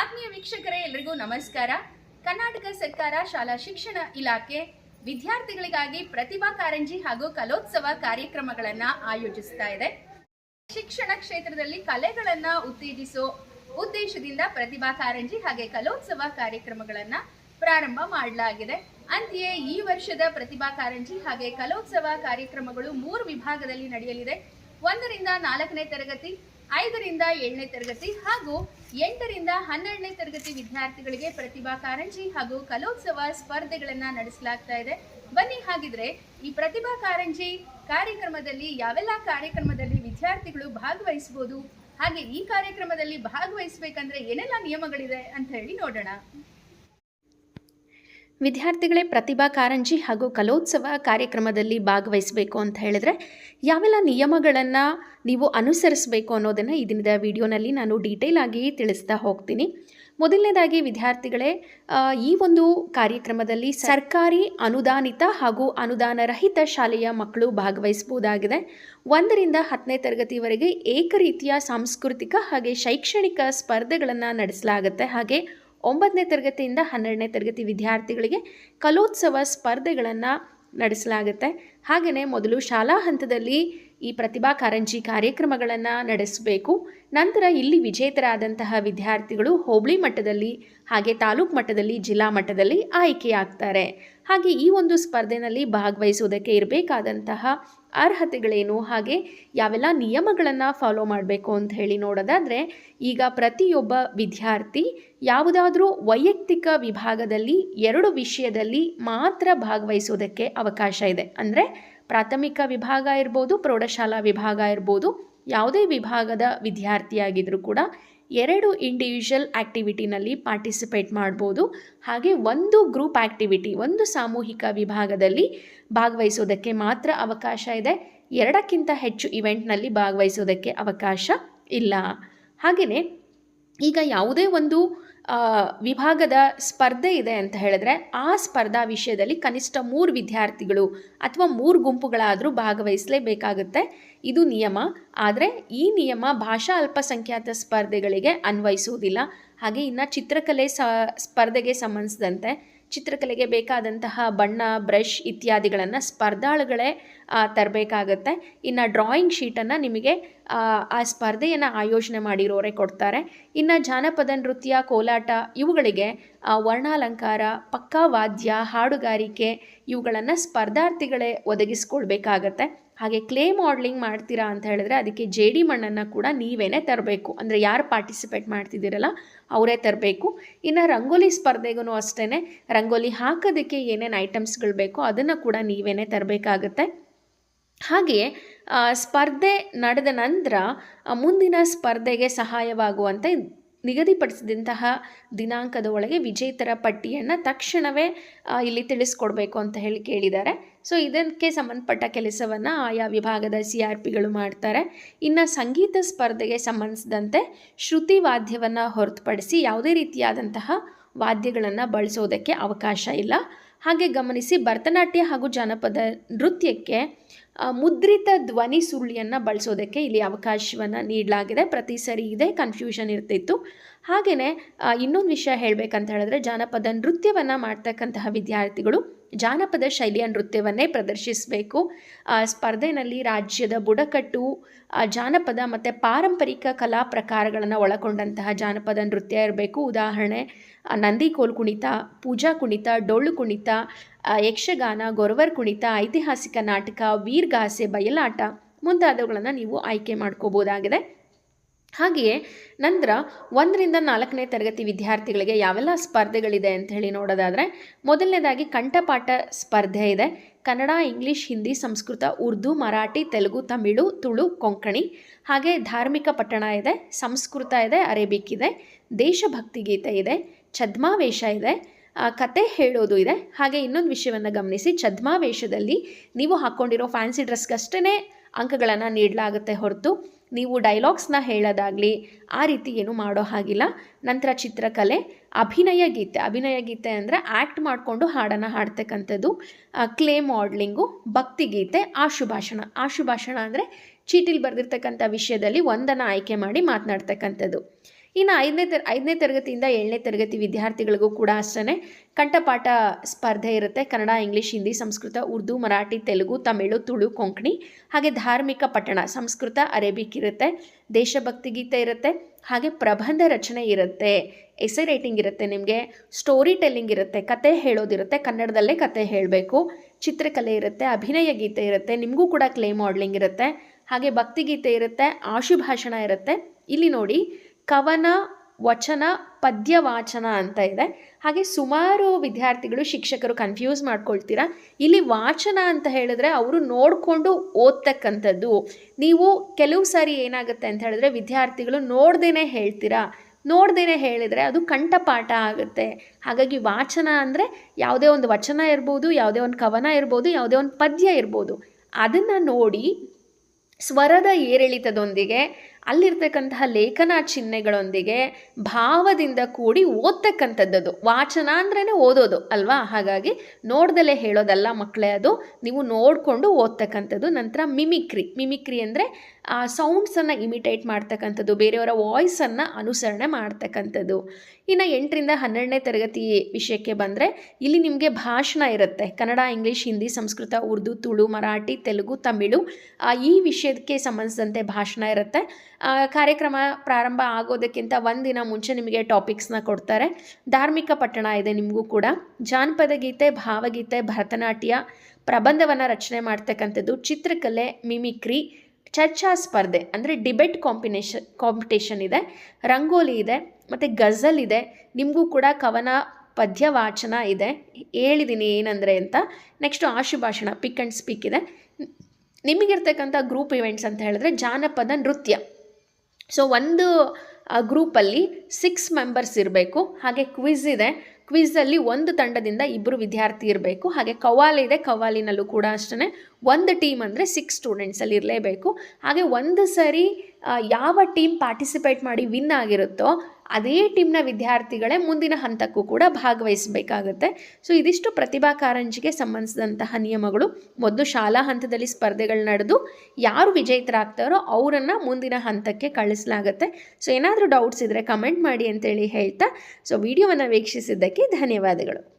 ಆತ್ಮೀಯ ವೀಕ್ಷಕರೇ, ಎಲ್ರಿಗೂ ನಮಸ್ಕಾರ. ಕರ್ನಾಟಕ ಸರ್ಕಾರ ಶಾಲಾ ಶಿಕ್ಷಣ ಇಲಾಖೆ ವಿದ್ಯಾರ್ಥಿಗಳಿಗಾಗಿ ಪ್ರತಿಭಾ ಕಾರಂಜಿ ಹಾಗೂ ಕಲೋತ್ಸವ ಕಾರ್ಯಕ್ರಮಗಳನ್ನ ಆಯೋಜಿಸ್ತಾ ಇದೆ. ಶಿಕ್ಷಣ ಕ್ಷೇತ್ರದಲ್ಲಿ ಕಲೆಗಳನ್ನ ಉತ್ತೇಜಿಸೋ ಉದ್ದೇಶದಿಂದ ಪ್ರತಿಭಾ ಕಾರಂಜಿ ಹಾಗೆ ಕಲೋತ್ಸವ ಕಾರ್ಯಕ್ರಮಗಳನ್ನ ಪ್ರಾರಂಭ ಮಾಡಲಾಗಿದೆ. ಅಂತೆಯೇ ಈ ವರ್ಷದ ಪ್ರತಿಭಾ ಕಾರಂಜಿ ಹಾಗೆ ಕಲೋತ್ಸವ ಕಾರ್ಯಕ್ರಮಗಳು ಮೂರು ವಿಭಾಗದಲ್ಲಿ ನಡೆಯಲಿದೆ. ಒಂದರಿಂದ ನಾಲ್ಕನೇ ತರಗತಿ ಐದರಿಂದ ಏಳನೇ ತರಗತಿ ಹಾಗೂ ಎಂಟರಿಂದ ಹನ್ನೆರಡನೇ ತರಗತಿ ವಿದ್ಯಾರ್ಥಿಗಳಿಗೆ ಪ್ರತಿಭಾ ಕಾರಂಜಿ ಹಾಗೂ ಕಲೋತ್ಸವ ಸ್ಪರ್ಧೆಗಳನ್ನ ನಡೆಸಲಾಗ್ತಾ ಇದೆ. ಬನ್ನಿ ಹಾಗಿದ್ರೆ ಈ ಪ್ರತಿಭಾ ಕಾರಂಜಿ ಕಾರ್ಯಕ್ರಮದಲ್ಲಿ ಯಾವೆಲ್ಲ ಕಾರ್ಯಕ್ರಮದಲ್ಲಿ ವಿದ್ಯಾರ್ಥಿಗಳು ಭಾಗವಹಿಸಬಹುದು ಹಾಗೆ ಈ ಕಾರ್ಯಕ್ರಮದಲ್ಲಿ ಭಾಗವಹಿಸಬೇಕಂದ್ರೆ ಏನೆಲ್ಲ ನಿಯಮಗಳಿದೆ ಅಂತ ಹೇಳಿ ನೋಡೋಣ. ವಿದ್ಯಾರ್ಥಿಗಳೇ ಪ್ರತಿಭಾ ಕಾರಂಜಿ ಹಾಗೂ ಕಲೋತ್ಸವ ಕಾರ್ಯಕ್ರಮದಲ್ಲಿ ಭಾಗವಹಿಸಬೇಕು ಅಂತ ಹೇಳಿದ್ರೆ, ಯಾವೆಲ್ಲ ನಿಯಮಗಳನ್ನು ನೀವು ಅನುಸರಿಸಬೇಕು ಅನ್ನೋದನ್ನು ಈ ದಿನದ ವಿಡಿಯೋನಲ್ಲಿ ನಾನು ಡೀಟೇಲ್ ಆಗಿ ತಿಳಿಸ್ತಾ ಹೋಗ್ತೀನಿ. ಮೊದಲನೇದಾಗಿ ವಿದ್ಯಾರ್ಥಿಗಳೇ ಈ ಒಂದು ಕಾರ್ಯಕ್ರಮದಲ್ಲಿ ಸರ್ಕಾರಿ ಅನುದಾನಿತ ಹಾಗೂ ಅನುದಾನ ರಹಿತ ಶಾಲೆಯ ಮಕ್ಕಳು ಭಾಗವಹಿಸಬಹುದಾಗಿದೆ ಒಂದರಿಂದ ಹತ್ತನೇ ತರಗತಿವರೆಗೆ ಏಕರೀತಿಯ ಸಾಂಸ್ಕೃತಿಕ ಹಾಗೆ ಶೈಕ್ಷಣಿಕ ಸ್ಪರ್ಧೆಗಳನ್ನು ನಡೆಸಲಾಗುತ್ತೆ. ಹಾಗೆ ಒಂಬತ್ತನೇ ತರಗತಿಯಿಂದ ಹನ್ನೆರಡನೇ ತರಗತಿ ವಿದ್ಯಾರ್ಥಿಗಳಿಗೆ ಕಲೋತ್ಸವ ಸ್ಪರ್ಧೆಗಳನ್ನು ನಡೆಸಲಾಗುತ್ತೆ. ಹಾಗೆಯೇ ಮೊದಲು ಶಾಲಾ ಹಂತದಲ್ಲಿ ಈ ಪ್ರತಿಭಾ ಕಾರಂಜಿ ಕಾರ್ಯಕ್ರಮಗಳನ್ನು ನಡೆಸಬೇಕು. ನಂತರ ಇಲ್ಲಿ ವಿಜೇತರಾದಂತಹ ವಿದ್ಯಾರ್ಥಿಗಳು ಹೋಬಳಿ ಮಟ್ಟದಲ್ಲಿ ಹಾಗೆ ತಾಲೂಕು ಮಟ್ಟದಲ್ಲಿ, ಜಿಲ್ಲಾ ಮಟ್ಟದಲ್ಲಿ ಆಯ್ಕೆಯಾಗ್ತಾರೆ. ಹಾಗೆ ಈ ಒಂದು ಸ್ಪರ್ಧೆಯಲ್ಲಿ ಭಾಗವಹಿಸುವುದಕ್ಕೆ ಇರಬೇಕಾದಂತಹ ಅರ್ಹತೆಗಳೇನು? ಹಾಗೆ ಯಾವೆಲ್ಲ ನಿಯಮಗಳನ್ನು ಫಾಲೋ ಮಾಡಬೇಕು ಅಂತ ಹೇಳಿ ನೋಡೋದಾದರೆ, ಈಗ ಪ್ರತಿಯೊಬ್ಬ ವಿದ್ಯಾರ್ಥಿ ಯಾವುದಾದ್ರೂ ವೈಯಕ್ತಿಕ ವಿಭಾಗದಲ್ಲಿ ಎರಡು ವಿಷಯದಲ್ಲಿ ಮಾತ್ರ ಭಾಗವಹಿಸೋದಕ್ಕೆ ಅವಕಾಶ ಇದೆ. ಅಂದರೆ ಪ್ರಾಥಮಿಕ ವಿಭಾಗ ಇರ್ಬೋದು, ಪ್ರೌಢಶಾಲಾ ವಿಭಾಗ ಇರ್ಬೋದು, ಯಾವುದೇ ವಿಭಾಗದ ವಿದ್ಯಾರ್ಥಿಯಾಗಿದ್ದರೂ ಕೂಡ ಎರಡು ಇಂಡಿವಿಜುವಲ್ ಆ್ಯಕ್ಟಿವಿಟಿನಲ್ಲಿ ಪಾರ್ಟಿಸಿಪೇಟ್ ಮಾಡ್ಬೋದು. ಹಾಗೆ ಒಂದು ಗ್ರೂಪ್ ಆ್ಯಕ್ಟಿವಿಟಿ ಒಂದು ಸಾಮೂಹಿಕ ವಿಭಾಗದಲ್ಲಿ ಭಾಗವಹಿಸೋದಕ್ಕೆ ಮಾತ್ರ ಅವಕಾಶ ಇದೆ. ಎರಡಕ್ಕಿಂತ ಹೆಚ್ಚು ಇವೆಂಟ್ನಲ್ಲಿ ಭಾಗವಹಿಸೋದಕ್ಕೆ ಅವಕಾಶ ಇಲ್ಲ. ಹಾಗೆಯೇ ಈಗ ಯಾವುದೇ ಒಂದು ವಿಭಾಗದ ಸ್ಪರ್ಧೆ ಇದೆ ಅಂತ ಹೇಳಿದ್ರೆ ಆ ಸ್ಪರ್ಧಾ ವಿಷಯದಲ್ಲಿ ಕನಿಷ್ಠ ಮೂರು ವಿದ್ಯಾರ್ಥಿಗಳು ಅಥವಾ ಮೂರು ಗುಂಪುಗಳಾದರೂ ಭಾಗವಹಿಸಲೇಬೇಕಾಗುತ್ತೆ. ಇದು ನಿಯಮ. ಆದರೆ ಈ ನಿಯಮ ಭಾಷಾ ಅಲ್ಪಸಂಖ್ಯಾತ ಸ್ಪರ್ಧೆಗಳಿಗೆ ಅನ್ವಯಿಸುವುದಿಲ್ಲ. ಹಾಗೆ ಇನ್ನು ಚಿತ್ರಕಲೆ ಸ್ಪರ್ಧೆಗೆ ಸಂಬಂಧಿಸಿದಂತೆ ಚಿತ್ರಕಲೆಗೆ ಬೇಕಾದಂತಹ ಬಣ್ಣ, ಬ್ರಷ್ ಇತ್ಯಾದಿಗಳನ್ನು ಸ್ಪರ್ಧಾಳುಗಳೇ ತರಬೇಕಾಗತ್ತೆ. ಇನ್ನು ಡ್ರಾಯಿಂಗ್ ಶೀಟನ್ನು ನಿಮಗೆ ಆ, ಸ್ಪರ್ಧೆಯನ್ನು ಆಯೋಜನೆ ಮಾಡಿರೋರೆ ಕೊಡ್ತಾರೆ. ಇನ್ನು ಜಾನಪದ ನೃತ್ಯ ಕೋಲಾಟ ಇವುಗಳಿಗೆ ವರ್ಣಾಲಂಕಾರ ಪಕ್ಕಾ ವಾದ್ಯ ಹಾಡುಗಾರಿಕೆ ಇವುಗಳನ್ನು ಸ್ಪರ್ಧಾರ್ಥಿಗಳೇ ಒದಗಿಸ್ಕೊಳ್ಬೇಕಾಗತ್ತೆ. ಹಾಗೆ ಕ್ಲೇ ಮಾಡಲಿಂಗ್ ಮಾಡ್ತೀರಾ ಅಂತ ಹೇಳಿದ್ರೆ ಅದಕ್ಕೆ ಜೆ ಡಿ ಮಣ್ಣನ್ನು ಕೂಡ ನೀವೇನೇ ತರಬೇಕು. ಅಂದರೆ ಯಾರು ಪಾರ್ಟಿಸಿಪೇಟ್ ಮಾಡ್ತಿದ್ದೀರಲ್ಲ ಅವರೇ ತರಬೇಕು. ಇನ್ನು ರಂಗೋಲಿ ಸ್ಪರ್ಧೆಗೂ ಅಷ್ಟೇ ರಂಗೋಲಿ ಹಾಕೋದಕ್ಕೆ ಏನೇನು ಐಟಮ್ಸ್ಗಳು ಬೇಕೋ ಅದನ್ನು ಕೂಡ ನೀವೇನೇ ತರಬೇಕಾಗತ್ತೆ. ಹಾಗೆಯೇ ಆ, ಸ್ಪರ್ಧೆ ನಡೆದ ನಂತರ ಮುಂದಿನ ಸ್ಪರ್ಧೆಗೆ ಸಹಾಯವಾಗುವಂತೆ ನಿಗದಿಪಡಿಸಿದಂತಹ ದಿನಾಂಕದ ಒಳಗೆ ವಿಜೇತರ ಪಟ್ಟಿಯನ್ನು ತಕ್ಷಣವೇ ಇಲ್ಲಿ ತಿಳಿಸ್ಕೊಡ್ಬೇಕು ಅಂತ ಹೇಳಿ ಕೇಳಿದ್ದಾರೆ. ಸೊ ಇದಕ್ಕೆ ಸಂಬಂಧಪಟ್ಟ ಕೆಲಸವನ್ನು ಆಯಾ ವಿಭಾಗದ ಸಿ ಆರ್ ಪಿಗಳು ಮಾಡ್ತಾರೆ. ಇನ್ನು ಸಂಗೀತ ಸ್ಪರ್ಧೆಗೆ ಸಂಬಂಧಿಸಿದಂತೆ ಶ್ರುತಿ ವಾದ್ಯವನ್ನು ಹೊರತುಪಡಿಸಿ ಯಾವುದೇ ರೀತಿಯಾದಂತಹ ವಾದ್ಯಗಳನ್ನು ಬಳಸೋದಕ್ಕೆ ಅವಕಾಶ ಇಲ್ಲ. ಹಾಗೆ ಗಮನಿಸಿ ಭರತನಾಟ್ಯ ಹಾಗೂ ಜಾನಪದ ನೃತ್ಯಕ್ಕೆ ಮುದ್ರಿತ ಧ್ವನಿ ಸುರುಳಿಯನ್ನು ಬಳಸೋದಕ್ಕೆ ಇಲ್ಲಿ ಅವಕಾಶವನ್ನು ನೀಡಲಾಗಿದೆ. ಪ್ರತಿ ಸರಿ ಇದೆ ಕನ್ಫ್ಯೂಷನ್ ಇರ್ತಿತ್ತು. ಹಾಗೆಯೇ ಇನ್ನೊಂದು ವಿಷಯ ಹೇಳಬೇಕಂತ ಹೇಳಿದ್ರೆ ಜಾನಪದ ನೃತ್ಯವನ್ನು ಮಾಡ್ತಕ್ಕಂತಹ ವಿದ್ಯಾರ್ಥಿಗಳು ಜಾನಪದ ಶೈಲಿಯ ನೃತ್ಯವನ್ನೇ ಪ್ರದರ್ಶಿಸಬೇಕು. ಸ್ಪರ್ಧೆಯಲ್ಲಿ ರಾಜ್ಯದ ಬುಡಕಟ್ಟು ಜಾನಪದ ಮತ್ತು ಪಾರಂಪರಿಕ ಕಲಾ ಪ್ರಕಾರಗಳನ್ನು ಒಳಗೊಂಡಂತಹ ಜಾನಪದ ನೃತ್ಯ ಇರಬೇಕು. ಉದಾಹರಣೆ ನಂದಿ ಕೋಲ್ ಕುಣಿತ, ಪೂಜಾ ಕುಣಿತ, ಡೊಳ್ಳು ಕುಣಿತ ಯಕ್ಷಗಾನ, ಗೊರವರ್ ಕುಣಿತ, ಐತಿಹಾಸಿಕ ನಾಟಕ ವೀರ್ಗಾಸೆ ಬಯಲಾಟ ಮುಂತಾದವುಗಳನ್ನು ನೀವು ಆಯ್ಕೆ ಮಾಡ್ಕೋಬೋದಾಗಿದೆ. ಹಾಗೆಯೇ ನಂತರ ಒಂದರಿಂದ ನಾಲ್ಕನೇ ತರಗತಿ ವಿದ್ಯಾರ್ಥಿಗಳಿಗೆ ಯಾವೆಲ್ಲ ಸ್ಪರ್ಧೆಗಳಿದೆ ಅಂತ ಹೇಳಿ ನೋಡೋದಾದರೆ, ಮೊದಲನೇದಾಗಿ ಕಂಠಪಾಠ ಸ್ಪರ್ಧೆ ಇದೆ. ಕನ್ನಡ, ಇಂಗ್ಲೀಷ್, ಹಿಂದಿ, ಸಂಸ್ಕೃತ, ಉರ್ದು, ಮರಾಠಿ, ತೆಲುಗು, ತಮಿಳು, ತುಳು, ಕೊಂಕಣಿ ಹಾಗೆ ಧಾರ್ಮಿಕ ಪಟ್ಟಣ ಇದೆ, ಸಂಸ್ಕೃತ ಇದೆ, ಅರೇಬಿಕ್ ಇದೆ, ದೇಶಭಕ್ತಿ ಗೀತೆ ಇದೆ, ಛದ್ಮಾವೇಶ ಇದೆ ಕತೆ ಹೇಳೋದು ಇದೆ. ಹಾಗೆ ಇನ್ನೊಂದು ವಿಷಯವನ್ನು ಗಮನಿಸಿ, ಛದ್ಮಾವೇಶದಲ್ಲಿ ನೀವು ಹಾಕ್ಕೊಂಡಿರೋ ಫ್ಯಾನ್ಸಿ ಡ್ರೆಸ್ಗಷ್ಟೇ ಅಂಕಗಳನ್ನು ನೀಡಲಾಗುತ್ತೆ ಹೊರತು ನೀವು ಡೈಲಾಗ್ಸ್ನ ಹೇಳೋದಾಗಲಿ ಆ ರೀತಿ ಏನು ಮಾಡೋ ಹಾಗಿಲ್ಲ. ನಂತರ ಚಿತ್ರಕಲೆ, ಅಭಿನಯ ಗೀತೆ. ಅಭಿನಯ ಗೀತೆ ಅಂದರೆ ಆ್ಯಕ್ಟ್ ಮಾಡಿಕೊಂಡು ಹಾಡನ್ನು ಹಾಡ್ತಕ್ಕಂಥದ್ದು ಕ್ಲೇ ಮಾಡ್ಲಿಂಗು ಭಕ್ತಿಗೀತೆ ಆಶುಭಾಷಣ. ಆಶುಭಾಷಣ ಅಂದರೆ ಚೀಟಿಲಿ ಬರೆದಿರ್ತಕ್ಕಂಥ ವಿಷಯದಲ್ಲಿ ಒಂದನ್ನು ಆಯ್ಕೆ ಮಾಡಿ ಮಾತನಾಡ್ತಕ್ಕಂಥದ್ದು. ಇನ್ನು ಐದನೇ ತರ, ಐದನೇ ತರಗತಿಯಿಂದ ಏಳನೇ ತರಗತಿ ವಿದ್ಯಾರ್ಥಿಗಳಿಗೂ ಕೂಡ ಅಷ್ಟೇ ಕಂಠಪಾಠ ಸ್ಪರ್ಧೆ ಇರುತ್ತೆ. ಕನ್ನಡ, ಇಂಗ್ಲೀಷ್, ಹಿಂದಿ, ಸಂಸ್ಕೃತ, ಉರ್ದು, ಮರಾಠಿ, ತೆಲುಗು, ತಮಿಳು, ತುಳು, ಕೊಂಕಣಿ, ಹಾಗೆ ಧಾರ್ಮಿಕ ಪಠಣ, ಸಂಸ್ಕೃತ, ಅರೇಬಿಕ್ ಇರುತ್ತೆ, ದೇಶಭಕ್ತಿ ಗೀತೆ ಇರುತ್ತೆ, ಹಾಗೆ ಪ್ರಬಂಧ ರಚನೆ ಇರುತ್ತೆ. ಎಸೆ ರೇಟಿಂಗ್ ಇರುತ್ತೆ ನಿಮಗೆ, ಸ್ಟೋರಿ ಟೆಲ್ಲಿಂಗ್ ಇರುತ್ತೆ, ಕತೆ ಹೇಳೋದಿರುತ್ತೆ ಕನ್ನಡದಲ್ಲೇ ಕತೆ ಹೇಳಬೇಕು. ಚಿತ್ರಕಲೆ ಇರುತ್ತೆ, ಅಭಿನಯ ಗೀತೆ ಇರುತ್ತೆ, ನಿಮಗೂ ಕೂಡ ಕ್ಲೇ ಮಾಡ್ಲಿಂಗ್ ಇರುತ್ತೆ. ಹಾಗೆ ಭಕ್ತಿಗೀತೆ ಇರುತ್ತೆ, ಆಶುಭಾಷಣ ಇರುತ್ತೆ. ಇಲ್ಲಿ ನೋಡಿ ಕವನ, ವಚನ ಪದ್ಯ ವಾಚನ ಅಂತ ಇದೆ. ಹಾಗೆ ಸುಮಾರು ವಿದ್ಯಾರ್ಥಿಗಳು, ಶಿಕ್ಷಕರು ಕನ್ಫ್ಯೂಸ್ ಮಾಡ್ಕೊಳ್ತೀರಾ? ಇಲ್ಲಿ ವಾಚನ ಅಂತ ಹೇಳಿದ್ರೆ ಅವರು ನೋಡಿಕೊಂಡು ಓದ್ತಕ್ಕಂಥದ್ದು. ನೀವು ಕೆಲವು ಸಾರಿ ಏನಾಗುತ್ತೆ ಅಂತ ಹೇಳಿದ್ರೆ ವಿದ್ಯಾರ್ಥಿಗಳು ನೋಡ್ದೇನೆ ಹೇಳ್ತೀರಾ? ನೋಡ್ದೇನೆ ಹೇಳಿದರೆ ಅದು ಕಂಠಪಾಠ ಆಗುತ್ತೆ. ಹಾಗಾಗಿ ವಾಚನ ಅಂದರೆ ಯಾವುದೇ ಒಂದು ವಚನ ಇರ್ಬೋದು, ಯಾವುದೇ ಒಂದು ಕವನ ಇರ್ಬೋದು, ಯಾವುದೇ ಒಂದು ಪದ್ಯ ಇರ್ಬೋದು. ಅದನ್ನು ನೋಡಿ ಸ್ವರದ ಏರಿಳಿತದೊಂದಿಗೆ ಅಲ್ಲಿರ್ತಕ್ಕಂತಹ ಲೇಖನ ಚಿಹ್ನೆಗಳೊಂದಿಗೆ ಭಾವದಿಂದ ಕೂಡಿ ಓದ್ತಕ್ಕಂಥದ್ದು ವಾಚನ ಅಂದ್ರೇ ಓದೋದು, ಅಲ್ವಾ? ಹಾಗಾಗಿ ನೋಡ್ದಲೇ ಹೇಳೋದಲ್ಲ ಮಕ್ಕಳೇ ಅದು. ನೀವು ನೋಡಿಕೊಂಡು ಓದ್ತಕ್ಕಂಥದ್ದು ನಂತರ ಮಿಮಿಕ್ರಿ. ಮಿಮಿಕ್ರಿ ಅಂದರೆ ಸೌಂಡ್ಸನ್ನು ಇಮಿಟೇಟ್ ಮಾಡ್ತಕ್ಕಂಥದ್ದು, ಬೇರೆಯವರ ವಾಯ್ಸನ್ನು ಅನುಸರಣೆ ಮಾಡ್ತಕ್ಕಂಥದ್ದು. ಇನ್ನು ಎಂಟರಿಂದ ಹನ್ನೆರಡನೇ ತರಗತಿ ವಿಷಯಕ್ಕೆ ಬಂದರೆ ಇಲ್ಲಿ ನಿಮಗೆ ಭಾಷಣ ಇರುತ್ತೆ. ಕನ್ನಡ, ಇಂಗ್ಲೀಷ್, ಹಿಂದಿ, ಸಂಸ್ಕೃತ, ಉರ್ದು, ತುಳು, ಮರಾಠಿ, ತೆಲುಗು, ತಮಿಳು ಈ ವಿಷಯಕ್ಕೆ ಸಂಬಂಧಿಸಿದಂತೆ ಭಾಷಣ ಇರುತ್ತೆ. ಕಾರ್ಯಕ್ರಮ ಪ್ರಾರಂಭ ಆಗೋದಕ್ಕಿಂತ ಒಂದು ದಿನ ಮುಂಚೆ ನಿಮಗೆ ಟಾಪಿಕ್ಸ್ನ ಕೊಡ್ತಾರೆ. ಧಾರ್ಮಿಕ ಪಟ್ಟಣ ಇದೆ ನಿಮಗೂ ಕೂಡ. ಜಾನಪದ ಗೀತೆ, ಭಾವಗೀತೆ, ಭರತನಾಟ್ಯ ಪ್ರಬಂಧವನ್ನು ರಚನೆ ಮಾಡ್ತಕ್ಕಂಥದ್ದು ಚಿತ್ರಕಲೆ ಮಿಮಿಕ್ರಿ ಚರ್ಚಾ ಸ್ಪರ್ಧೆ ಅಂದರೆ ಡಿಬೇಟ್ ಕಾಂಬಿನೇಷನ್, ಕಾಂಪಿಟೇಷನ್ ಇದೆ. ರಂಗೋಲಿ ಇದೆ, ಮತ್ತು ಗಝಲ್ ಇದೆ. ನಿಮಗೂ ಕೂಡ ಕವನ ಪದ್ಯ ವಾಚನ ಇದೆ. ಹೇಳಿದ್ದೀನಿ ಏನಂದರೆ ಅಂತ. ನೆಕ್ಸ್ಟು ಆಶುಭಾಷಣ ಪಿಕ್ ಆ್ಯಂಡ್ ಸ್ಪೀಕ್ ಇದೆ. ನಿಮಗಿರ್ತಕ್ಕಂಥ ಗ್ರೂಪ್ ಇವೆಂಟ್ಸ್ ಅಂತ ಹೇಳಿದ್ರೆ ಜಾನಪದ ನೃತ್ಯ. ಸೊ ಒಂದು ಗ್ರೂಪಲ್ಲಿ ಸಿಕ್ಸ್ ಮೆಂಬರ್ಸ್ ಇರಬೇಕು. ಹಾಗೆ ಕ್ವಿಝ್ ಇದೆ. ಕ್ವಿಝಲ್ಲಿ ಒಂದು ತಂಡದಿಂದ ಇಬ್ಬರು ವಿದ್ಯಾರ್ಥಿ ಇರಬೇಕು. ಹಾಗೆ ಕವಾಲಿ ಇದೆ ಕವಾಲಿನಲ್ಲೂ ಕೂಡ ಅಷ್ಟೇ ಒಂದು ಟೀಮ್ ಅಂದರೆ ಸಿಕ್ಸ್ ಸ್ಟೂಡೆಂಟ್ಸಲ್ಲಿ ಇರಲೇಬೇಕು. ಹಾಗೆ ಒಂದು ಸರಿ ಯಾವ ಟೀಮ್ ಪಾರ್ಟಿಸಿಪೇಟ್ ಮಾಡಿ ವಿನ್ ಆಗಿರುತ್ತೋ ಅದೇ ಟೀಮ್ನ ವಿದ್ಯಾರ್ಥಿಗಳೇ ಮುಂದಿನ ಹಂತಕ್ಕೂ ಕೂಡ ಭಾಗವಹಿಸಬೇಕಾಗುತ್ತೆ. ಸೊ ಇದಿಷ್ಟು ಪ್ರತಿಭಾ ಕಾರಂಜಿಗೆ ಸಂಬಂಧಿಸಿದಂತಹ ನಿಯಮಗಳು. ಮೊದಲು ಶಾಲಾ ಹಂತದಲ್ಲಿ ಸ್ಪರ್ಧೆಗಳು ನಡೆದು ಯಾರು ವಿಜೇತರಾಗ್ತಾರೋ ಅವರನ್ನು ಮುಂದಿನ ಹಂತಕ್ಕೆ ಕಳಿಸಲಾಗುತ್ತೆ. ಸೊ ಏನಾದರೂ ಡೌಟ್ಸ್ ಇದ್ದರೆ ಕಮೆಂಟ್ ಮಾಡಿ ಅಂತೇಳಿ ಹೇಳ್ತಾ. ಸೊ ವಿಡಿಯೋವನ್ನು ವೀಕ್ಷಿಸಿದ್ದಕ್ಕೆ ಧನ್ಯವಾದಗಳು.